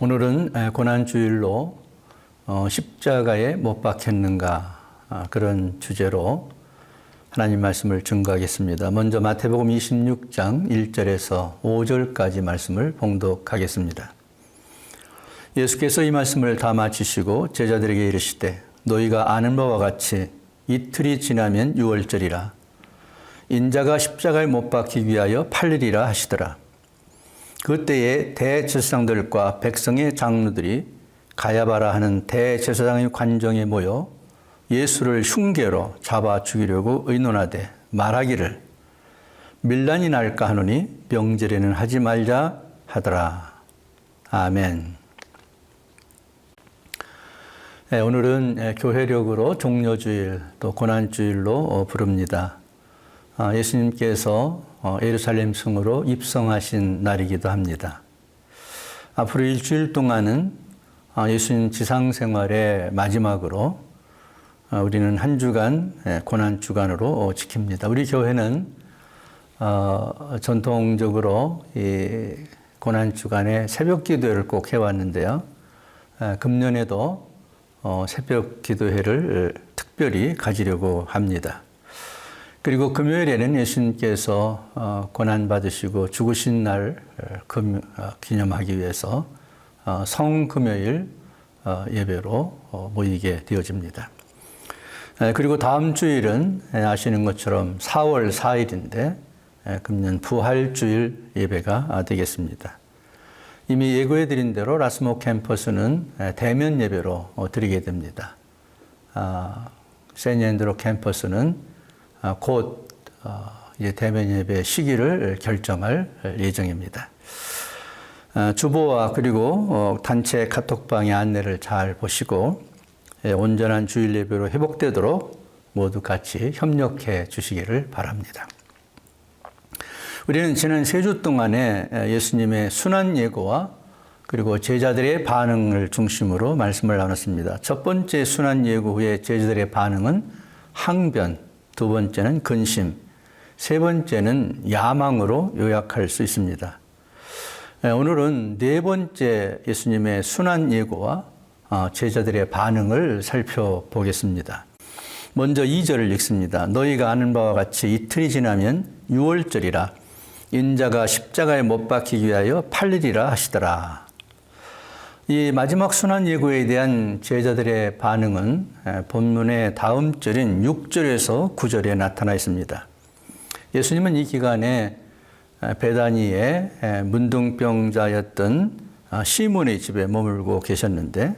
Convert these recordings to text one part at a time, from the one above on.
오늘은 고난주일로 어, 십자가에 못 박혔는가 아, 그런 주제로 하나님 말씀을 증거하겠습니다. 먼저 마태복음 26장 1절에서 5절까지 말씀을 봉독하겠습니다. 예수께서 이 말씀을 다 마치시고 제자들에게 이르시되 너희가 아는 바와 같이 이틀이 지나면 유월절이라 인자가 십자가에 못 박히기 위하여 팔리리라 하시더라. 그때에 대제사장들과 백성의 장로들이 가야바라 하는 대제사장의 관정에 모여 예수를 흉계로 잡아 죽이려고 의논하되 말하기를 밀란이 날까 하노니 명절에는 하지 말자 하더라. 아멘. 네, 오늘은 교회력으로 종려주일 또 고난주일로 부릅니다. 아, 예수님께서 어, 예루살렘 성으로 입성하신 날이기도 합니다. 앞으로 일주일 동안은 아, 예수님 지상 생활의 마지막으로 아, 우리는 한 주간 고난 주간으로 어, 지킵니다. 우리 교회는 어, 전통적으로 고난 주간에 새벽 기도회를 꼭 해왔는데요. 금년에도 새벽 기도회를 특별히 가지려고 합니다. 그리고 금요일에는 예수님께서 어, 고난 받으시고 죽으신 날 어, 기념하기 위해서 어, 성금요일 예배로 모이게 되어집니다. 그리고 다음 주일은 아시는 것처럼 4월 4일인데 금년 부활주일 예배가 되겠습니다. 이미 예고해 드린 대로 라스모 캠퍼스는 대면 예배로 드리게 됩니다. 아, 세니엔드로 캠퍼스는 아, 곧 어, 대면 예배 시기를 결정할 예정입니다. 아, 주보와 그리고 어, 단체 카톡방의 안내를 잘 보시고 예, 온전한 주일 예배로 회복되도록 모두 같이 협력해 주시기를 바랍니다. 우리는 지난 세 주 동안에 예수님의 순환 예고와 그리고 제자들의 반응을 중심으로 말씀을 나눴습니다. 첫 번째 순환 예고 후에 제자들의 반응은 항변, 두 번째는 근심, 세 번째는 야망으로 요약할 수 있습니다. 예, 오늘은 네 번째 예수님의 순환 예고와 어, 제자들의 반응을 살펴보겠습니다. 먼저 2절을 읽습니다. 너희가 아는 바와 같이 이틀이 지나면 6월절이라 인자가 십자가에 못 박히기 위하여 팔리리라 하시더라. 이 마지막 순환 예고에 대한 제자들의 반응은 본문의 다음 절인 6절에서 9절에 나타나 있습니다. 예수님은 이 기간에 베다니의 문둥병자였던 아, 시몬의 집에 머물고 계셨는데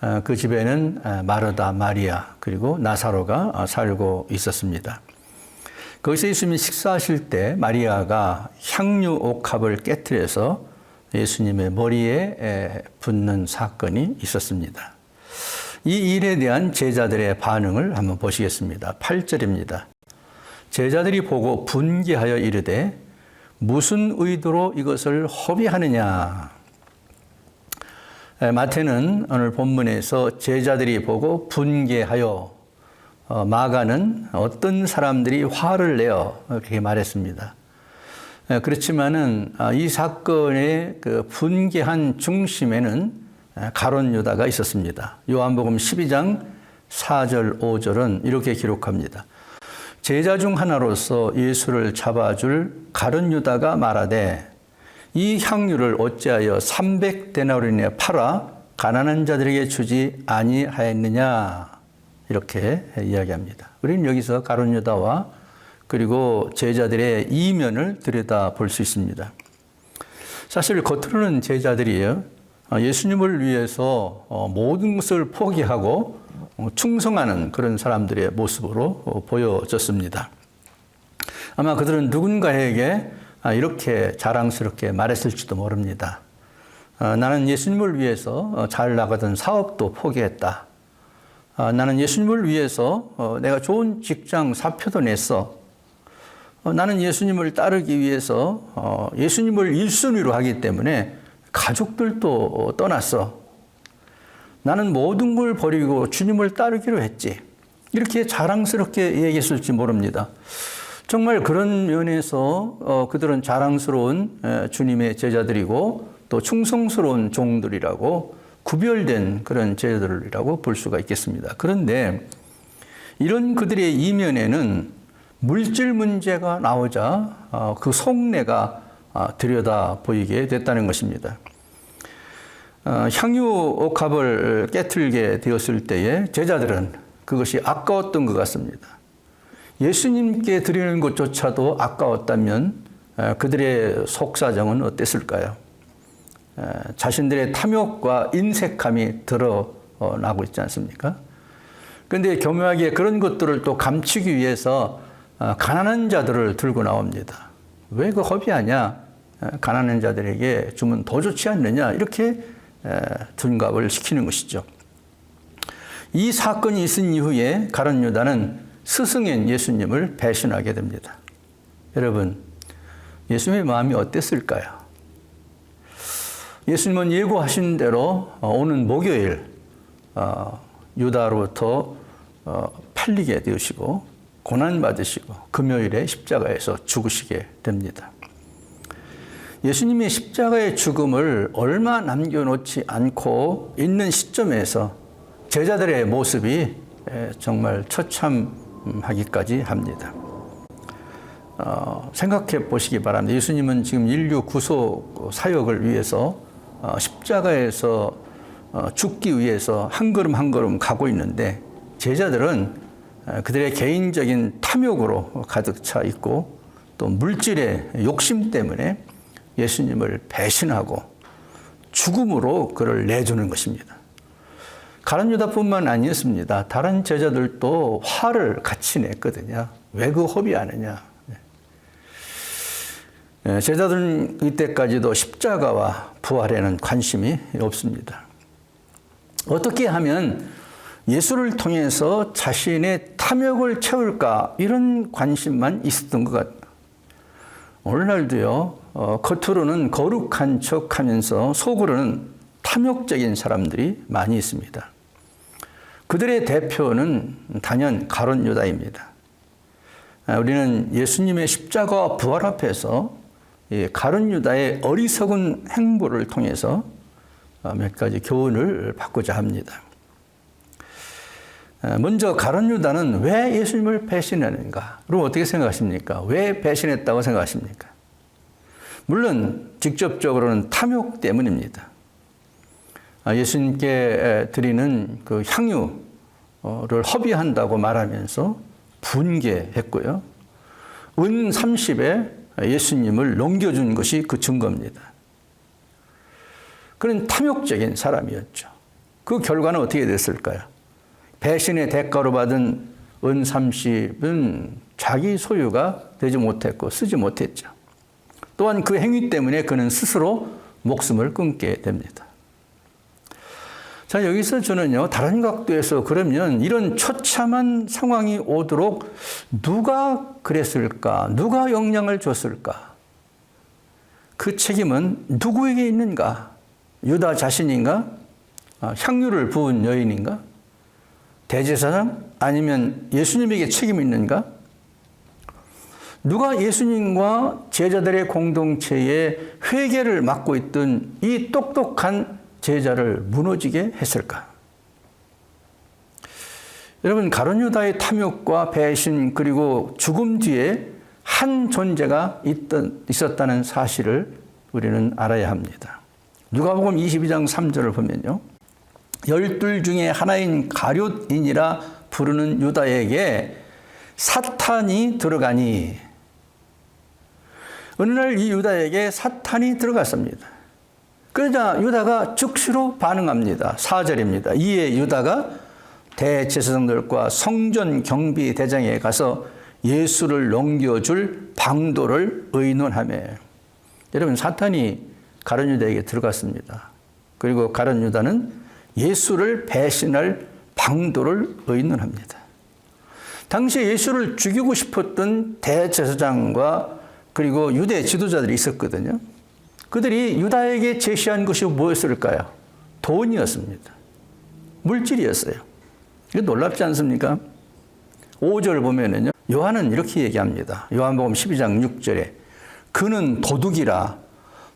아, 그 집에는 마르다, 마리아 그리고 나사로가 아, 살고 있었습니다. 거기서 예수님이 식사하실 때 마리아가 향유 옥합을 깨뜨려서 예수님의 머리에 붙는 사건이 있었습니다. 이 일에 대한 제자들의 반응을 한번 보시겠습니다. 8절입니다. 제자들이 보고 분개하여 이르되 무슨 의도로 이것을 허비하느냐. 마태는 오늘 본문에서 제자들이 보고 분개하여 어, 마가는 어떤 사람들이 화를 내어 그렇게 말했습니다. 예, 그렇지만은 아, 이 사건의 그 분개한 중심에는 예, 가론 유다가 있었습니다. 요한복음 12장 4절 5절은 이렇게 기록합니다. 제자 중 하나로서 예수를 잡아줄 가론 유다가 말하되 이 향유를 어찌하여 300데나리에 팔아 가난한 자들에게 주지 아니하였느냐 이렇게 이야기합니다. 우리는 여기서 가론 유다와 그리고 제자들의 이면을 들여다 볼 수 있습니다. 사실 겉으로는 제자들이에요. 어, 예수님을 위해서 어, 모든 것을 포기하고 어, 충성하는 그런 사람들의 모습으로 보여졌습니다. 아마 그들은 누군가에게 아, 이렇게 자랑스럽게 말했을지도 모릅니다. 나는 예수님을 위해서 잘 나가던 사업도 포기했다. 아, 나는 예수님을 위해서 내가 좋은 직장 사표도 냈어. 어, 나는 예수님을 따르기 위해서 어, 예수님을 1순위로 하기 때문에 가족들도 떠났어. 나는 모든 걸 버리고 주님을 따르기로 했지. 이렇게 자랑스럽게 얘기했을지 모릅니다. 정말 그런 면에서 어, 그들은 자랑스러운 주님의 제자들이고 또 충성스러운 종들이라고 구별된 그런 제자들이라고 볼 수가 있겠습니다. 그런데 이런 그들의 이면에는 물질 문제가 나오자 어, 그 속내가 아, 들여다 보이게 됐다는 것입니다. 어, 향유 옥합을 깨틀게 되었을 때에 제자들은 그것이 아까웠던 것 같습니다. 예수님께 드리는 것조차도 아까웠다면 어, 그들의 속사정은 어땠을까요? 어, 자신들의 탐욕과 인색함이 드러나고 있지 않습니까? 그런데 교묘하게 그런 것들을 또 감추기 위해서 어, 가난한 자들을 들고 나옵니다. 왜 그 허비하냐? 어, 가난한 자들에게 주면 더 좋지 않느냐? 이렇게 둔갑을 시키는 것이죠. 이 사건이 있은 이후에 가론 유다는 스승인 예수님을 배신하게 됩니다. 여러분, 예수님의 마음이 어땠을까요? 예수님은 예고하신 대로 오는 목요일 유다로부터 팔리게 되시고 고난 받으시고 금요일에 십자가에서 죽으시게 됩니다. 예수님의 십자가의 죽음을 얼마 남겨놓지 않고 있는 시점에서 제자들의 모습이 정말 처참하기까지 합니다. 어, 생각해 보시기 바랍니다. 예수님은 지금 인류 구속 사역을 위해서 어, 십자가에서 어, 죽기 위해서 한 걸음 한 걸음 가고 있는데 제자들은 그들의 개인적인 탐욕으로 가득 차 있고 또 물질의 욕심 때문에 예수님을 배신하고 죽음으로 그를 내주는 것입니다. 가론 유다뿐만 아니었습니다. 다른 제자들도 화를 같이 냈거든요. 왜 그 허비하느냐. 네. 네, 제자들은 이때까지도 십자가와 부활에는 관심이 없습니다. 어떻게 하면 예수를 통해서 자신의 탐욕을 채울까 이런 관심만 있었던 것 같아요. 오늘날도요, 어, 겉으로는 거룩한 척 하면서 속으로는 탐욕적인 사람들이 많이 있습니다. 그들의 대표는 단연 가론 유다입니다. 아, 우리는 예수님의 십자가와 부활 앞에서 가론 유다의 어리석은 행보를 통해서 어, 몇 가지 교훈을 받고자 합니다. 아, 먼저 가론 유다는 왜 예수님을 배신하는가? 그럼 어떻게 생각하십니까? 왜 배신했다고 생각하십니까? 물론 직접적으로는 탐욕 때문입니다. 아, 예수님께 드리는 그 향유를 허비한다고 말하면서 분개했고요. 은 30에 예수님을 넘겨준 것이 그 증거입니다. 그런 탐욕적인 사람이었죠. 그 결과는 어떻게 됐을까요? 배신의 대가로 받은 은 30은 자기 소유가 되지 못했고 쓰지 못했죠. 또한 그 행위 때문에 그는 스스로 목숨을 끊게 됩니다. 자, 여기서 저는요, 다른 각도에서 그러면 이런 처참한 상황이 오도록 누가 그랬을까? 누가 영향을 줬을까? 그 책임은 누구에게 있는가? 유다 자신인가? 아, 향유를 부은 여인인가? 대제사장? 아니면 예수님에게 책임이 있는가? 누가 예수님과 제자들의 공동체의 회개를 맡고 있던 이 똑똑한 제자를 무너지게 했을까? 여러분 가론 유다의 탐욕과 배신 그리고 죽음 뒤에 한 존재가 있던, 있었다는 사실을 우리는 알아야 합니다. 누가복음 22장 3절을 보면요. 열둘 중에 하나인 가룟인이라 부르는 유다에게 사탄이 들어가니 어느 날 이 유다에게 사탄이 들어갔습니다. 그러자 유다가 즉시로 반응합니다. 4절입니다. 이에 유다가 대제사장들과 성전 경비 대장에 가서 예수를 넘겨줄 방도를 의논하며 여러분 사탄이 가론 유다에게 들어갔습니다. 그리고 가론 유다는 예수를 배신할 방도를 의논합니다. 당시에 예수를 죽이고 싶었던 대제사장과 그리고 유대 지도자들이 있었거든요. 그들이 유다에게 제시한 것이 무엇일까요? 돈이었습니다. 물질이었어요. 이거 놀랍지 않습니까? 5절 보면은요. 요한은 이렇게 얘기합니다. 요한복음 12장 6절에 그는 도둑이라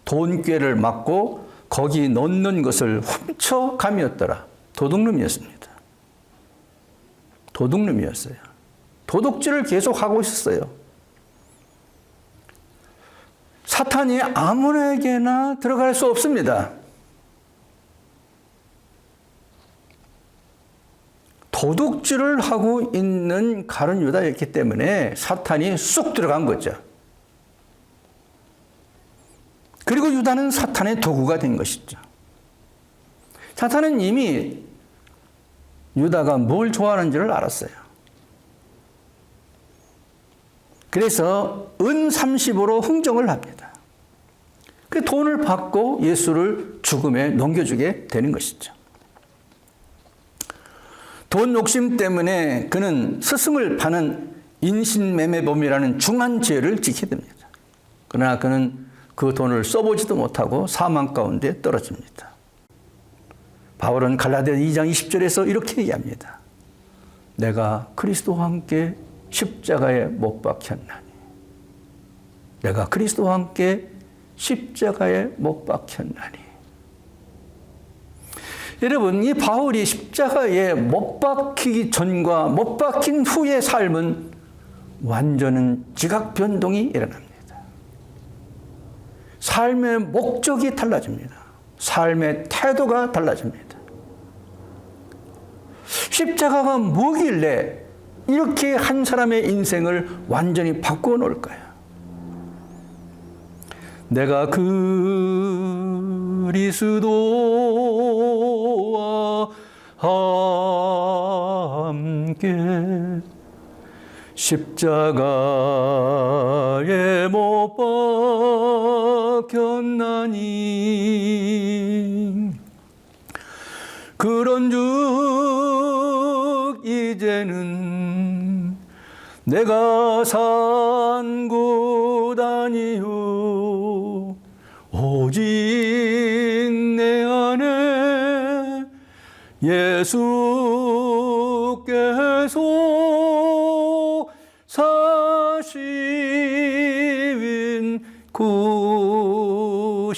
돈꾀를 맞고 거기 넣는 것을 훔쳐감이었더라. 도둑놈이었습니다. 도둑놈이었어요. 도둑질을 계속 하고 있었어요. 사탄이 아무에게나 들어갈 수 없습니다. 도둑질을 하고 있는 가룟 유다였기 때문에 사탄이 쑥 들어간 거죠. 그리고 유다는 사탄의 도구가 된 것이죠. 사탄은 이미 유다가 뭘 좋아하는지를 알았어요. 그래서 은 30으로 흥정을 합니다. 그 돈을 받고 예수를 죽음에 넘겨주게 되는 것이죠. 돈 욕심 때문에 그는 스승을 파는 인신매매범이라는 중한 죄를 지게 됩니다. 그러나 그는 그 돈을 써보지도 못하고 사망 가운데 떨어집니다. 바울은 갈라디아 2장 20절에서 이렇게 얘기합니다. 내가 그리스도와 함께 십자가에 못 박혔나니. 내가 그리스도와 함께 십자가에 못 박혔나니. 여러분, 이 바울이 십자가에 못 박히기 전과 못 박힌 후의 삶은 완전한 지각 변동이 일어납니다. 삶의 목적이 달라집니다. 삶의 태도가 달라집니다. 십자가가 뭐길래 이렇게 한 사람의 인생을 완전히 바꾸어 놓을까요? 내가 그리스도와 함께 십자가에 못 박 혔나니. 그런즉 이제는 내가 산 곳 아니요. 오직 내 안에 예수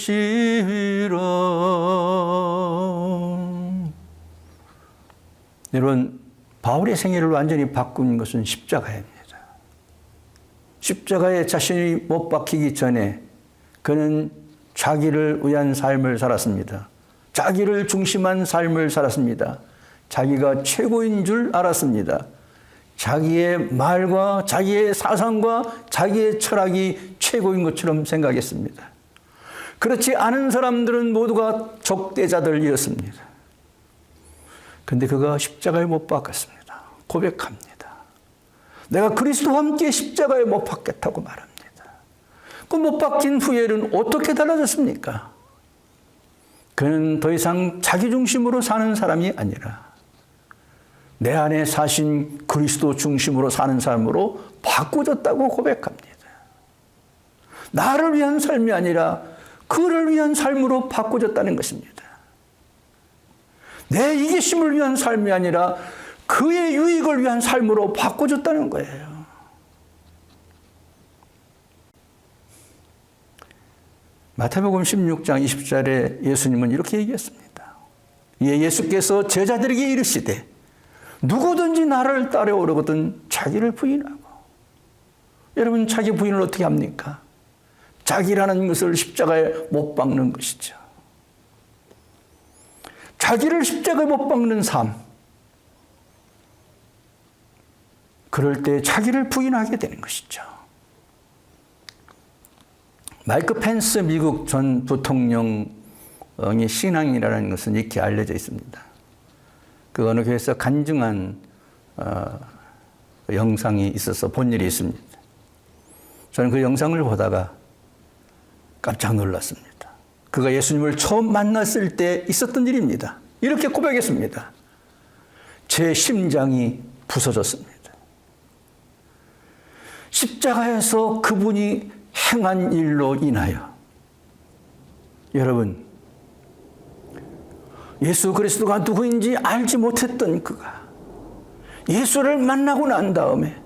곳이라 여러분 바울의 생애를 완전히 바꾼 것은 십자가입니다. 십자가에 자신이 못 박히기 전에 그는 자기를 위한 삶을 살았습니다. 자기를 중심한 삶을 살았습니다. 자기가 최고인 줄 알았습니다. 자기의 말과 자기의 사상과 자기의 철학이 최고인 것처럼 생각했습니다. 그렇지 않은 사람들은 모두가 적대자들이었습니다. 근데 그가 십자가에 못 박았습니다. 고백합니다. 내가 그리스도와 함께 십자가에 못 박겠다고 말합니다. 그 못 박힌 후에는 어떻게 달라졌습니까? 그는 더 이상 자기 중심으로 사는 사람이 아니라 내 안에 사신 그리스도 중심으로 사는 삶으로 바꾸졌다고 고백합니다. 나를 위한 삶이 아니라 그를 위한 삶으로 바꾸졌다는 것입니다. 내 이기심을 위한 삶이 아니라 그의 유익을 위한 삶으로 바꿔줬다는 거예요. 마태복음 16장 20절에 예수님은 이렇게 얘기했습니다. 예, 예수께서 제자들에게 이르시되 누구든지 나를 따라오려거든 자기를 부인하고 여러분 자기 부인을 어떻게 합니까? 자기라는 것을 십자가에 못 박는 것이죠. 자기를 십자가에 못 박는 삶. 그럴 때 자기를 부인하게 되는 것이죠. 마이크 펜스 미국 전 부통령의 신앙이라는 것은 이렇게 알려져 있습니다. 그 어느 교회에서 간증한 어, 영상이 있어서 본 일이 있습니다. 저는 그 영상을 보다가 깜짝 놀랐습니다. 그가 예수님을 처음 만났을 때 있었던 일입니다. 이렇게 고백했습니다. 제 심장이 부서졌습니다. 십자가에서 그분이 행한 일로 인하여 여러분 예수 그리스도가 누구인지 알지 못했던 그가 예수를 만나고 난 다음에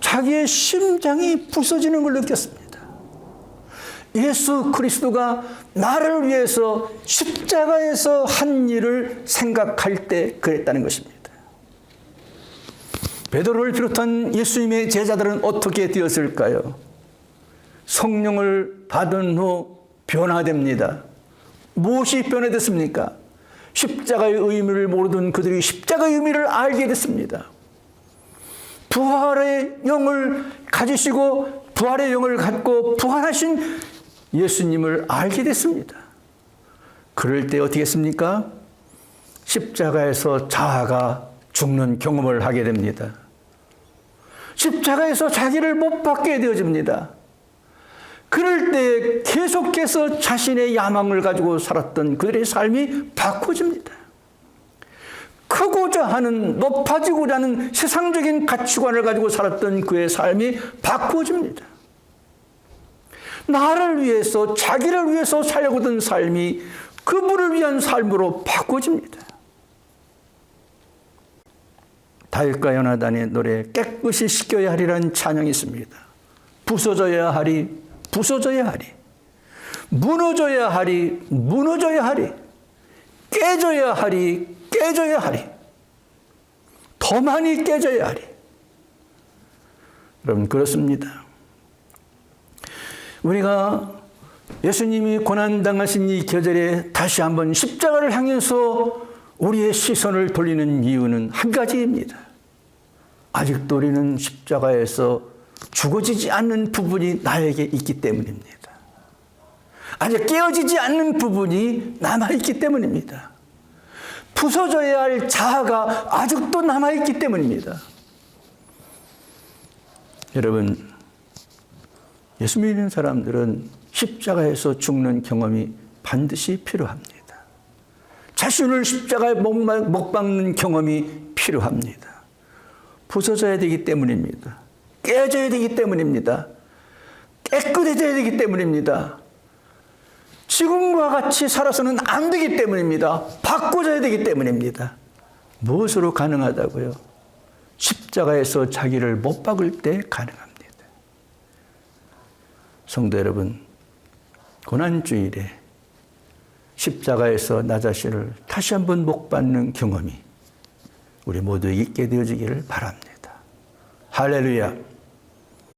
자기의 심장이 부서지는 걸 느꼈습니다. 예수 그리스도가 나를 위해서 십자가에서 한 일을 생각할 때 그랬다는 것입니다. 베드로를 비롯한 예수님의 제자들은 어떻게 되었을까요? 성령을 받은 후 변화됩니다. 무엇이 변화됐습니까? 십자가의 의미를 모르던 그들이 십자가의 의미를 알게 됐습니다. 부활의 영을 가지시고 부활의 영을 갖고 부활하신 예수님을 알게 됐습니다. 그럴 때 어떻게 했습니까? 십자가에서 자아가 죽는 경험을 하게 됩니다. 십자가에서 자기를 못 받게 되어집니다. 그럴 때 계속해서 자신의 야망을 가지고 살았던 그들의 삶이 바꿔집니다. 크고자 하는 높아지고자 하는 세상적인 가치관을 가지고 살았던 그의 삶이 바꿔집니다. 나를 위해서 자기를 위해서 살려고던 삶이 그분을 위한 삶으로 바꿔집니다. 다윗과 요나단의 노래 깨끗이 씻겨야 하리라는 찬양이 있습니다. 부서져야 하리 부서져야 하리 무너져야 하리 무너져야 하리 깨져야 하리 깨져야 하리 더 많이 깨져야 하리 여러분 그렇습니다. 우리가 예수님이 고난당하신 이 계절에 다시 한번 십자가를 향해서 우리의 시선을 돌리는 이유는 한 가지입니다. 아직도 우리는 십자가에서 죽어지지 않는 부분이 나에게 있기 때문입니다. 아직 깨어지지 않는 부분이 남아있기 때문입니다. 부서져야 할 자아가 아직도 남아있기 때문입니다. 여러분, 예수 믿는 사람들은 십자가에서 죽는 경험이 반드시 필요합니다. 자신을 십자가에 못 박는 경험이 필요합니다. 부서져야 되기 때문입니다. 깨져야 되기 때문입니다. 깨끗해져야 되기 때문입니다. 지금과 같이 살아서는 안 되기 때문입니다. 바꿔져야 되기 때문입니다. 무엇으로 가능하다고요? 십자가에서 자기를 못 박을 때 가능합니다. 성도 여러분, 고난주일에 십자가에서 나 자신을 다시 한번 못 받는 경험이 우리 모두 있게 되어지기를 바랍니다. 할렐루야.